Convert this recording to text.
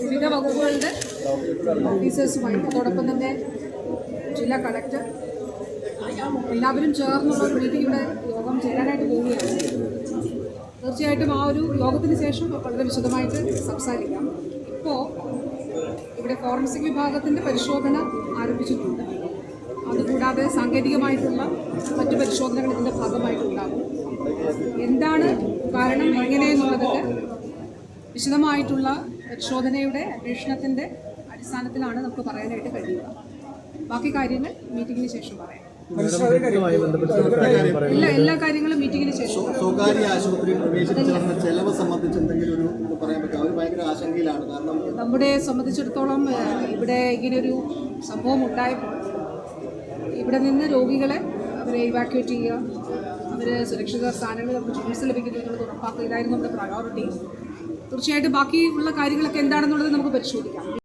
വിവിധ വകുപ്പുകളുടെ ഓഫീസേഴ്സുമായി. അതോടൊപ്പം തന്നെ ജില്ലാ കളക്ടർ. എല്ലാവരും ചേർന്നുള്ള ഒരു മീറ്റിംഗിന്റെ യോഗം ചേരാനായിട്ട് പോവുകയാണ്. തീർച്ചയായിട്ടും ആ ഒരു യോഗത്തിന് ശേഷം വളരെ വിശദമായിട്ട് സംസാരിക്കാം. ഇപ്പോൾ ഇവിടെ ഫോറൻസിക് വിഭാഗത്തിന്റെ പരിശോധന ആരംഭിച്ചിട്ടുണ്ട്. അതുകൂടാതെ സാങ്കേതികമായിട്ടുള്ള മറ്റു പരിശോധനകൾ ഇതിന്റെ ഭാഗമായിട്ടുണ്ടാകും. എന്താണ് കാരണം എങ്ങനെയെന്നുള്ളതൊക്കെ വിശദമായിട്ടുള്ള പരിശോധനയുടെ അന്വേഷണത്തിന്റെ അടിസ്ഥാനത്തിലാണ് നമുക്ക് പറയാനായിട്ട് കഴിയുക. ബാക്കി കാര്യങ്ങൾ മീറ്റിങ്ങിന് ശേഷം പറയാം. പറയാം എല്ലാ എല്ലാ കാര്യങ്ങളും മീറ്റിംഗിന് ശേഷം സ്വകാര്യ ആശുപത്രിയിൽ പ്രവേശിപ്പിച്ചു ചെലവ് സംബന്ധിച്ച് എന്തെങ്കിലും ഒരു പറയാൻ പറ്റും അവർ ഭയങ്കര ആശങ്കയിലാണ്. കാരണം നമ്മുടെ സംബന്ധിച്ചിടത്തോളം ഇവിടെ ഒരു സംഭവം ഉണ്ടായപ്പോൾ ഇവിടെ നിന്ന് രോഗികളെ അവരെ ഇവാക്യുവേറ്റ് ചെയ്യുക അവരെ സുരക്ഷിത സ്ഥാനങ്ങളിൽ നമുക്ക് ചികിത്സ ലഭിക്കുന്നു എന്നുള്ളത് ഉറപ്പാക്കുക ഇതായിരുന്നു നമ്മുടെ പ്രയോറിറ്റി. തീർച്ചയായിട്ടും ബാക്കിയുള്ള കാര്യങ്ങളൊക്കെ എന്താണെന്നുള്ളത് നമുക്ക് പരിശോധിക്കാം.